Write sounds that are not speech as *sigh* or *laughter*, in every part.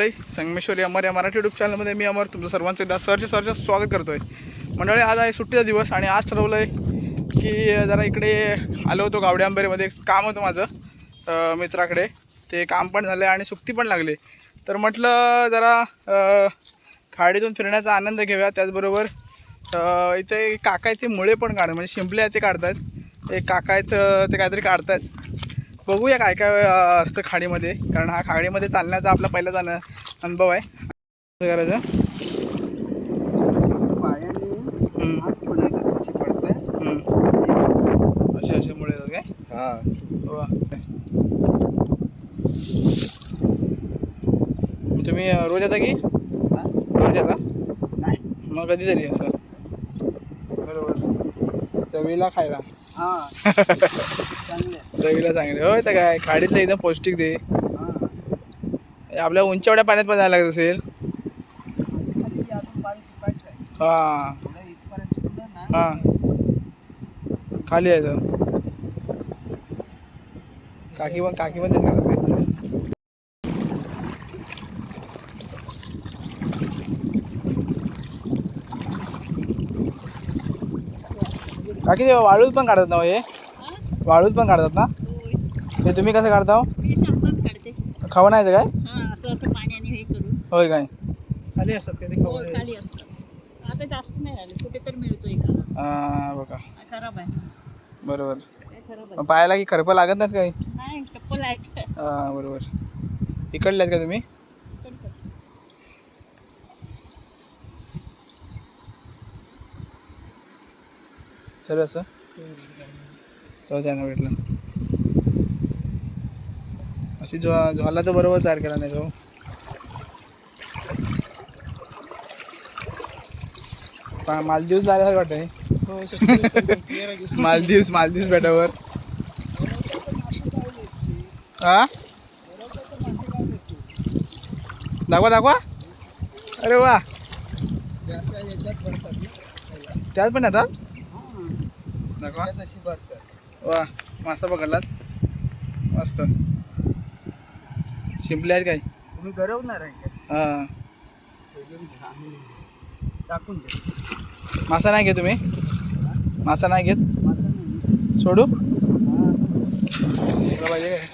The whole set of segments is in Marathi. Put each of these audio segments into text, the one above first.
मंडळी संगमेश्वरी अमर या मराठी युट्यूब चॅनलमध्ये मी अमर तुमचं सर्वांचं एकदा सरचे सरचं स्वागत करतो आहे मंडळी आज आहे सुट्टीचा दिवस आणि आज ठरवलं आहे की जरा इकडे आलो होतो गावडे आंबेरीमध्ये एक काम होतं माझं मित्राकडे. ते काम पण झालं आणि सुट्टी पण लागली. तर म्हटलं जरा खाडीतून फिरण्याचा आनंद घेऊया. त्याचबरोबर इथे काका आहेत ते मुळे पण काढ म्हणजे शिंपले आहेत ते काढतात. एक काका आहेत ते काहीतरी काढतायत. बघूया काय काय असतं खाडीमध्ये. कारण हा खाडीमध्ये चालण्याचा आपला पहिलाच अन अनुभव आहे. करायचं. असे असे मुळे काय? हा. तुम्ही रोज येता की? रोज येता? नाही. मग कधीतरी असं? बरोबर. चवीला खायला. हा. *laughs* चांगले चवीला चांगले होय तर काय खाडीतलं एकदम पौष्टिक दे आपल्या उंचवड्या पाण्यात पण जायला लागत असेल. खाली आहे हां. हां. खाली काकी पण काकी पण तेच करत काकी ते वाळूत पण काढत ना हो हे? वाळूत पण काढतात ना? हे तुम्ही कसं काढता हो? मी शांतात काढते. खावं नाही काय? हा असं असं पाण्याने हे करून. होय काय? खाली असतात ते हो खाली असतं आता जास्त नाही राहिले कुठे तर मिळतो एखादा. हां बघा. हा, खराब आहे. बरोबर. काय खराब मग आहे पायाला की खरपं लागत नाहीत काही? नाही चप्पल आहे हां बरोबर. इकडल्यात का तुम्ही? सर असं? तो त्यानं भेटलं. अशी जो ज्वाला तर बरोबर तयार केला नाही तो. मालदीवस झाल्यासारखं वाटतंय. मालदीवस मालदीवस बेटावर. हा दाखवा दाखवा. अरे वा. त्यात पण येतात? दाखवा. वा मासा पकडलात. मस्त. शिंपले आहेत काय? तुम्ही गरवणार आहे हां. टाकून मासा नाही घेत तुम्ही? मासा नाही घेत? मासा नाही सोडू? हा, पाहिजे काय?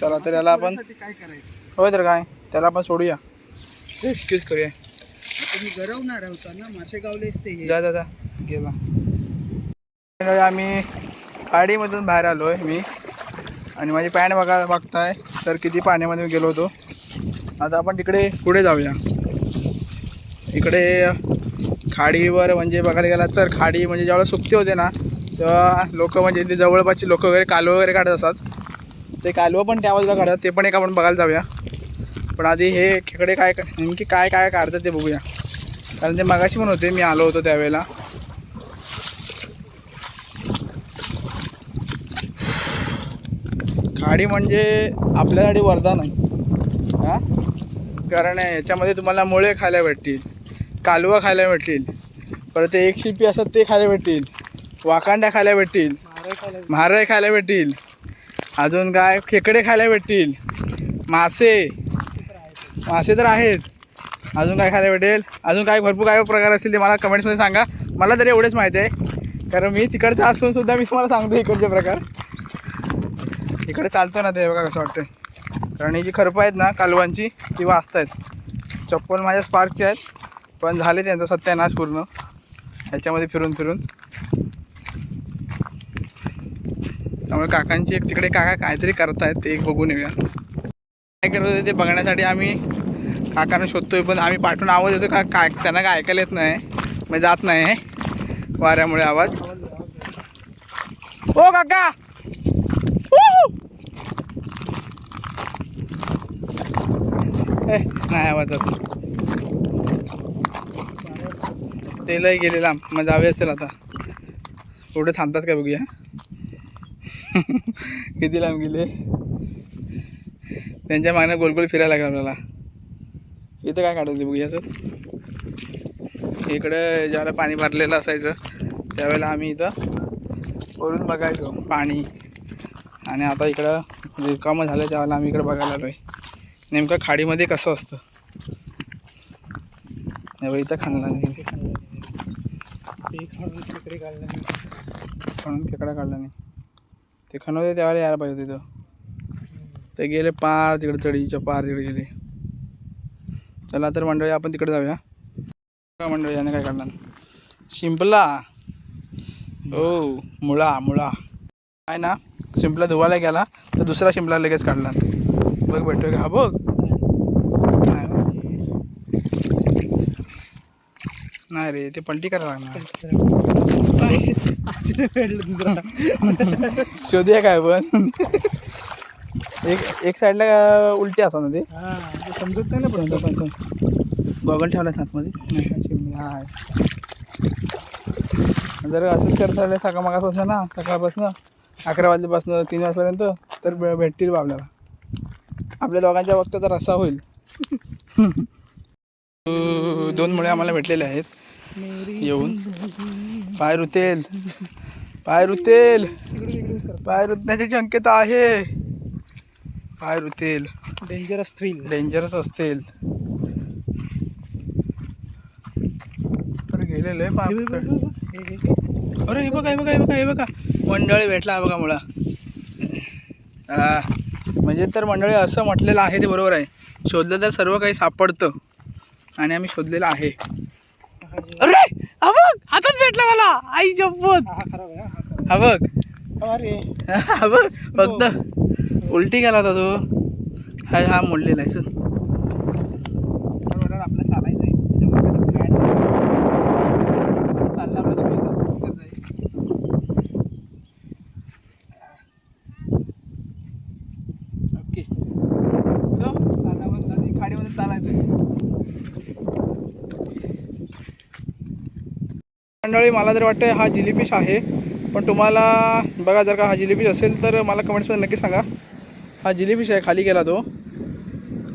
चला तर याला आपण काय करायचं? होय तर काय? त्याला आपण सोडूया. रेस्क्यूज करूया. तुम्ही गरवणार होता ना मासे गावलेच ते हे. जा जा जा. गेला. आम्ही खाडीमधून बाहेर आलो आहे मी. आणि माझी पॅन्ट बघा बघताय तर किती पाण्यामध्ये मी गेलो होतो. आता आपण तिकडे पुढे जाऊया. इकडे खाडीवर म्हणजे बघायला गेला तर खाडी म्हणजे ज्यावेळेला सुकते होते ना तेव्हा लोक म्हणजे ते जवळपासची लोक वगैरे कालवं वगैरे काढत असतात. ते कालवं पण त्या बाजूला काढतात ते पण एक आपण बघायला जाऊया. पण आधी हे खेकडे काय नेमकी काय काय काढतात ते बघूया. कारण ते मगाशी पण होते मी आलो होतो त्यावेळेला. गाडी म्हणजे आपल्यासाठी वरदान आहे. हां? कारण याच्यामध्ये तुम्हाला मुळे खायला भेटतील कालवं खायला भेटतील परत ते एक शिपी असतात ते खायला भेटतील वाकांड्या खायला भेटतील म्हारळ खायला भेटतील अजून काय खेकडे खायला भेटतील मासे मासे तर आहेच. अजून काय खायला भेटेल? अजून काय भरपूर काय प्रकार असतील ते मला कमेंट्समध्ये सांगा. मला तरी एवढेच माहिती आहे. कारण मी तिकडचा असूनसुद्धा मी तुम्हाला सांगतो इकडचे प्रकार. इकडे चालतो ना ते बघा कसं वाटतं कारण ही जी खरपं आहेत ना कालवांची ती वाचत आहेत. चप्पल माझ्या स्पार्कची आहेत पण झाले त्यांचा सत्यानाश पूर्ण. ह्याच्यामध्ये फिरून फिरून. त्यामुळे काकांची एक तिकडे काका काहीतरी करतायत ते एक बघून येऊया. काय करत होते ते बघण्यासाठी आम्ही काकांना शोधतोय पण आम्ही पाठवून आवाज येतो का काय त्यांना काय ऐकायला येत नाही. मग जात नाही वाऱ्यामुळे आवाज. ओ काका! नाही आवाज तेलही ते लय मग जावे असेल आता. पुढे थांबतात का बघूया. *laughs* किती लांब गेले. त्यांच्या मागण्या गोलगोल फिरायला लागला आपल्याला. इथं काय काढायचं बघूया सर. इकडं ज्यावेळेला पाणी भरलेलं असायचं त्यावेळेला आम्ही इथं वरून बघायचो पाणी. आणि आता इकडं रिकामं झालं त्यावेळेला आम्ही इकडं बघायला आलो आहे नेमकं खाडीमध्ये कसं असतं? बघ, इथं खाल्ला नाही. ते काढलं म्हणून खेकडा काढला नाही. ते खाणं त्यावेळेला यायला पाहिजे तिथं. ते गेले पार तिकडे तडीच्या पार तिकडे गेले. चला तर मंडळी आपण तिकडे जाऊया. मंडळी याने काय काढला शिंपला. हो मुळा मुळा. आहे ना शिंपला धुवायला गेला तर दुसरा शिंपला लगेच काढला. बघ भेटतोय का हा बघ. नाही रे ते पलटी करायला लागणार. भेटलं दुसरा शोधूया काय पण. एक एक साईडला उलटी असतात ना ते. हा समजत नाही ना पण पण गॉगल ठेवला आतमध्ये हा आहे. जर असंच करत राहिले सकाळ मागासपासून ना सकाळपासून अकरा वाजल्यापासून तीन वाजपर्यंत तर भेटतील बा आपल्याला. आपल्या दोघांच्या वक्ताचा रस्सा होईल. अं, *laughs* दोन मुळे आम्हाला भेटलेले आहेत. येऊन. पाय रुतेल. पाय रुतेल. पाय रुतण्याचे शक्यत आहे. पाय रुतेल. डेंजरस थ्रिल डेंजरस असतील. तर गेलेलं आहे अरे हे बघा हे बघा हे बघा हे बघा. मंडळी भेटला बघा मुळा. हा, म्हणजे तर मंडळी असं म्हटलेलं आहे ते बरोबर आहे. शोधलं तर सर्व काही सापडतं. आणि आम्ही शोधलेलं आहे. अरे! हा बघ हातात भेटला मला. आई शपथ हा हा खराब हा बघ. अरे! हा बघ फक्त उलटी गेला होता तो. हा हा मोडलेला आहे चल आपलं चालायचं आहे त्याच्यामुळे काय नाही. चाललं आपलं सुरू एकच करत जाईल. ओके सो आता आपण नदी खाडीमध्ये चालायचं आहे मंडळी मला जर वाटतं हा जिलीफिश आहे. पण तुम्हाला बघा जर का हा जिलीफिश असेल तर मला कमेंट्समध्ये नक्की सांगा. हा जिलीफिश आहे खाली गेला तो.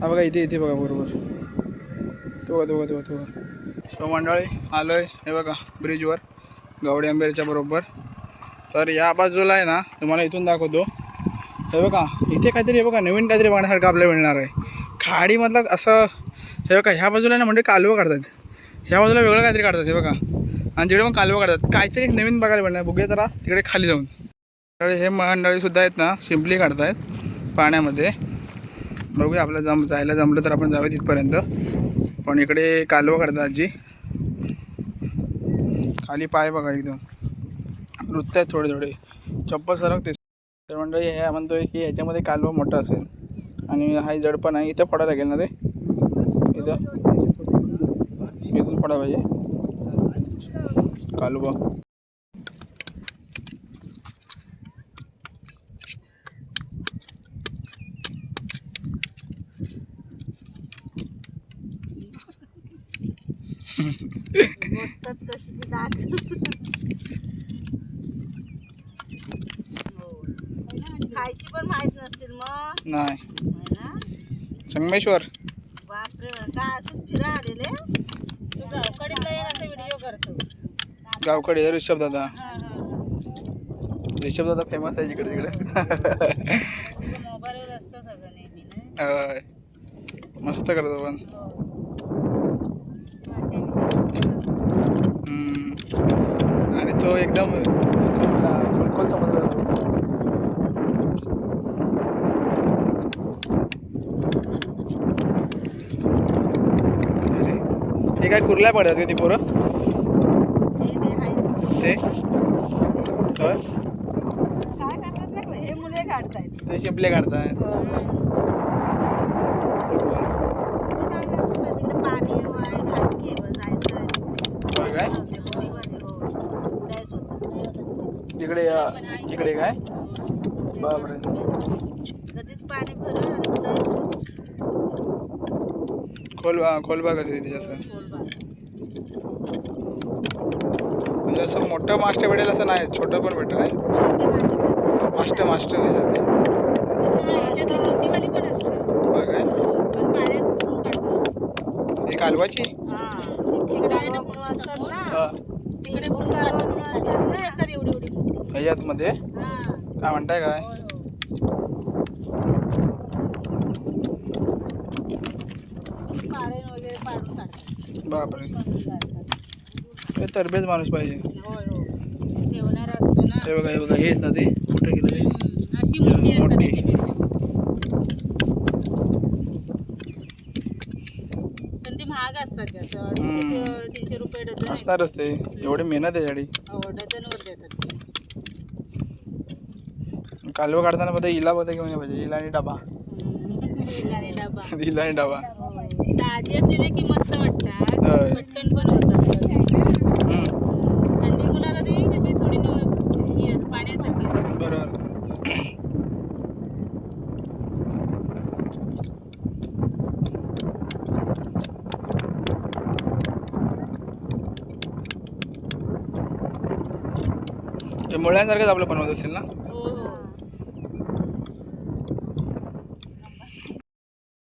हा बघा इथे इथे बघा बरोबर. तो बघा तो बघा तो बघा तो बघा. सो मंडळी आलो आहे हे बघा ब्रिजवर गावडे आंबेरच्या बरोबर. तर या बाजूला आहे ना तुम्हाला इथून दाखवतो. हे बघा इथे काहीतरी हे बघा नवीन काहीतरी बघण्यासारखं आपल्याला मिळणार आहे. खाडीमधलं असं हे बघा ह्या बाजूला ना म्हणजे कालवं काढतात. ह्या बाजूला वेगळं काहीतरी काढतात हे बघा. आणि तिकडे मग कालवा काढतात. काहीतरी एक नवीन बघायला मिळणार. बघूया जरा तिकडे खाली जाऊन. तर हे मंडळी सुद्धा आहेत ना शिंपली काढतायत पाण्यामध्ये. बघूया आपलं जम जायला जमलं तर आपण जाऊया तिथपर्यंत. पण इकडे कालवं काढतात आजी. खाली पाय बघा एकदम. वृत्त आहेत थोडे थोडे. चप्पल सरकते तर मंडळी हे म्हणतोय की याच्यामध्ये कालवं मोठा असेल. आणि हा जड पण आहे. इथं पडायला लागेल ना रे? इथं? इथून फोडा पाहिजे. कालवा. खायची पण माहीत नसतील मग. नाही. संगमेश्वर. बापरे काय असंच फिरा आलेले? तू गावकडे असं व्हिडिओ करतो. गावकडे ऋषभ दादा. ऋषभ दादा फेमस आहे इकडे तिकडे होय. मस्त करतो पण. हम्म. आणि तो एकदम खोलखोल समुद्र जातो. हे काय कुर्ल्या पडतात ती पोरं? हे ते. आहे ते होय. काय काढतात ना हे मुले काढतायत. ते शिंपले काढताय. हे. काय करतात माहिती तिकडे पाणी आहे घाटके जायचं आहे. होय काय? ते होडीमध्ये हो उडायचं होतं तिकडे अ, इकडे काय? बापरे. कधीच पाणी भरलं आणि उडायचं खोल खोलबाग असेल तिथे असं असं मोठं मास्टर भेटेल असं नाही छोटं पण भेटेल भेटतात. मास्टर मास्टर ह्याच्यात याच्यात मोठीवाली पण असतं होय काय पण पाण्यात बुडून काढतात. ही कालवाची हा. तिकडे आहे ना म्हणून असतात ना हा. तिकडे बुडून काढतात ते खाली. मोठी असतात एवढी एवढी मोठी ह्याच्यात मध्ये हा. काय म्हणताय काय होय, होय. बापरे बनवून हे तरबेज माणूस पाहिजे. हो हे बघा हे बघा हेच ना ते. कुठे गेलं ते. मोठी महाग असतात ते तीनशे रुपये डझन आहे. असणारच ते एवढी मेहनत आहे झाडी हो डझनवर देतात. कालवं काढताना मध्ये इला मध्ये घेऊन ये पाहिजे. इला आणि डबा. हम्म, आणि डबा. इला आणि डबा. ताजी असलेले की मस्त वाटतात. पटकन पण होतात हम्म, थंडी मुलं आता ती कशी थोडी निवड ही आहे, पाण्यासारखी बरोबर हे मुळ्यांसारखंच आपलं बनवत असेल ना?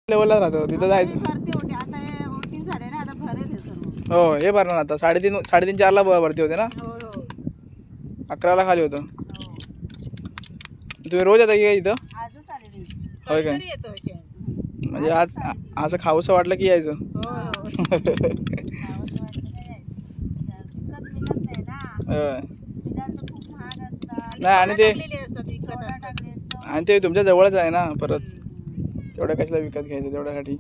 लेवलला राहतो तिथं जायचं. भरती होती आता हे ओटी झाले ना आता भरेल हे सर्व. हो हे भरणार आता. साडेतीन साडेतीन चारला भरती होते ना? हो हो. अकराला खाली होतं. हो. तुम्ही रोज येता की काय इथं? होय काय? कधीतरी येतो अशी. म्हणजे आज आज खाऊसं वाटलं की यायचं. *laughs* होय. बिलाल तर खूप महाग असतात नाही आणि ते आणि ते तुमच्या जवळच आहे ना परत. तेवढ्या कशाला विकत घ्यायचं तेवढ्यासाठी?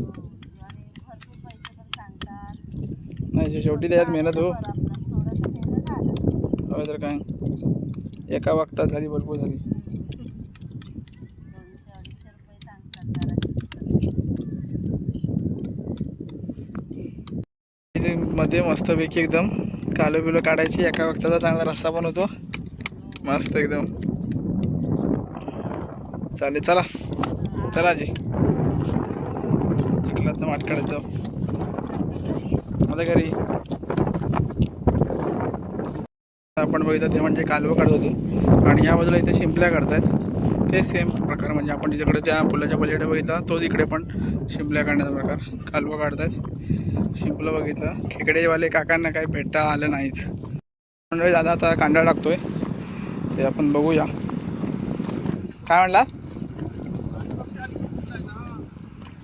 नाही शेवटी त्याच्यात मेहनत हो. होय तर काय? एका वागतात झाली भरपूर झाली. मध्ये मस्तपैकी एकदम कालो बिलो काढायची एका वक्ताचा चांगला रस्ता पण होतो. मस्त एकदम. चालेल चला. चला आजी. चिखलाचं तर काढत. जाऊ आता घरी. आपण बघितलं ते म्हणजे कालवं काढत होते. आणि या बाजूला इथे शिंपल्या काढतायत. ते सेम प्रकार म्हणजे आपण जिकडे त्या पुलाच्या पलीकडे बघितला तोच इकडे पण शिंपल्या काढण्याचा प्रकार. कालवं काढतायत. शिंपलं बघितलं. खेकडेवाले काकांना काही भेटता आलं नाहीच. म्हणजे दादा आता कांदा टाकतोय. ते आपण बघूया. काय म्हणलास?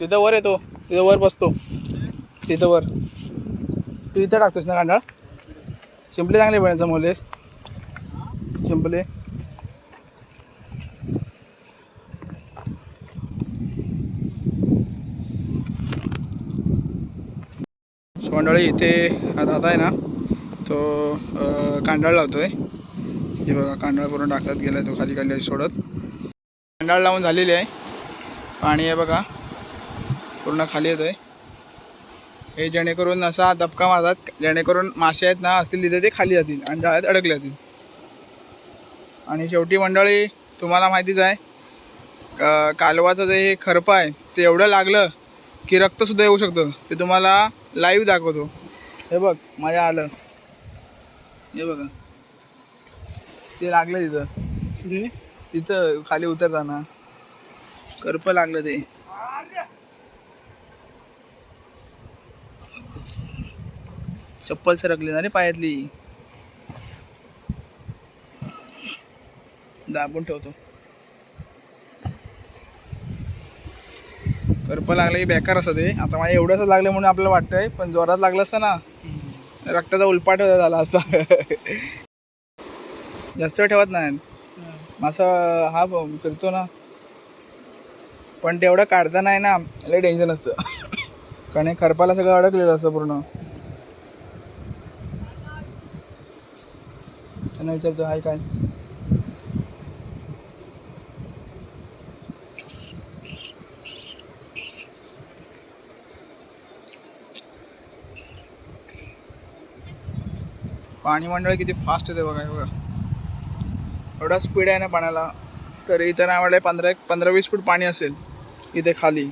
तिथं वर येतो. तिथं वर बसतो. तिथं वर. तू इथं टाकतोस ना कांदा शिंपले चांगले बनायचं मुलेस शिंपले. मंडळी इथे आता आहे ना तो कांडाळ लावतो आहे हे बघा कांडाळ करून टाकत गेला तो खाली खाली सोडत. कांडाळ लावून झालेली आहे. पाणी आहे बघा. पूर्ण खाली येतोय. हे जेणेकरून असा दबका मारतात जेणेकरून मासे आहेत ना असतील तिथे ते खाली जातील आणि जाळ्यात अडकले जातील. आणि शेवटी मंडळी तुम्हाला माहितीच आहे कालवाचं जे हे खरपं आहे ते एवढं लागलं की रक्तसुद्धा येऊ शकतं. ते तुम्हाला लाईव्ह दाखवतो. हे बघ माझ्या आलं. हे बघा. ते लागलं तिथं. तिथं खाली उतरताना. करपं लागलं ते. चप्पल सरकली ना रे पायातली. दाबून ठेवतो. करपं लागलं की बेकार असतं ते. आता माझ्या एवढंच लागलं म्हणून आपल्याला वाटतंय पण जोरात लागलं असतं ना. रक्ताचा उलपाट झाला असता. *laughs* जास्त वेळ ठेवत नाही. मासा हा फिरतो ना. पण तेवढं काढता नाही ना लय टेन्शन असतं कारण हे खरपाला सगळं अडकलेलं असतं पूर्ण. त्यांना विचारतो हाय काय? पाणी मंडळ किती फास्ट येते बघा बघा. एवढा स्पीड आहे ना पाण्याला तर इथं नाही वाटलं पंधरा पंधरा वीस फूट पाणी असेल इथे खाली.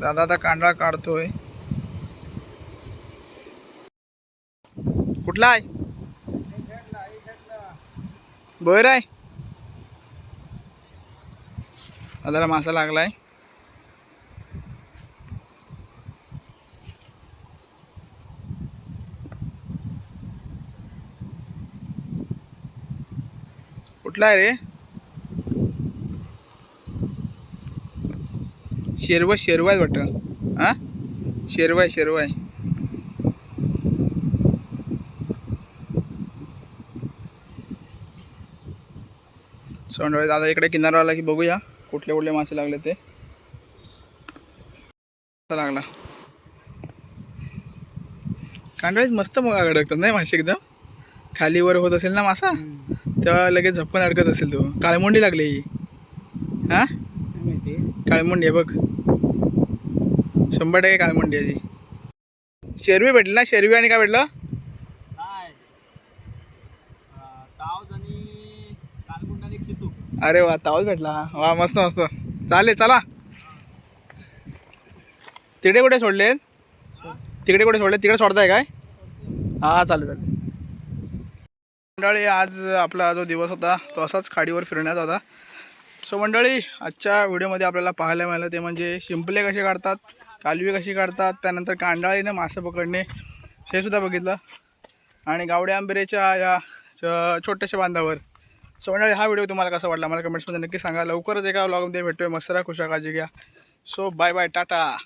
दादा आता कांडळा काढतोय. कुठला आहे? बोर आहे? दादाला मासा लागलाय. कुठला आहे रे? शेरवा आहे वाटतं. हां शेरवाय शेरवाय सोंडवाय दादा इकडे किनारा आला की बघूया कुठले कुठले मासे लागले ते. लागला? कांडळीत मस्त मग अडकतात नाही मासे एकदम? खालीवर होत असेल ना मासा तेव्हा लगेच झपकन अडकत असेल तो. काळमुंडी लागली ही. हा? काळमुंडी आहे बघ. शंभर टक्के काळमुंडी आहे ती. शेरवी भेटली ना? शेरवी आणि काय भेटलं? अरे वा तावच भेटला. वा मस्त मस्त. चालेल चला. तिकडे कुठे सोडले तिकडे कुठे सोडले तिकडे सोडताय काय? हा चालेल चालेल. मंडळी आज आपला जो दिवस होता तो असाच खाडीवर फिरण्याचा होता. सो मंडळी आजच्या व्हिडिओमध्ये आपल्याला पाहायला मिळालं ते म्हणजे शिंपले कसे काढतात कालवी कशी काढतात त्यानंतर कांडाळीने मासे पकडणे हे सुद्धा बघितलं. आणि गावडे आंबेरेच्या या छोट्याशा बांधावर. सो मंडळी हा व्हिडिओ तुम्हाला कसा वाटला? मला कमेंट्समध्ये नक्की सांगा. लवकरच एका व्लॉगमध्ये भेटतोय मस्त खुशा काळजी घ्या. So bye bye tata.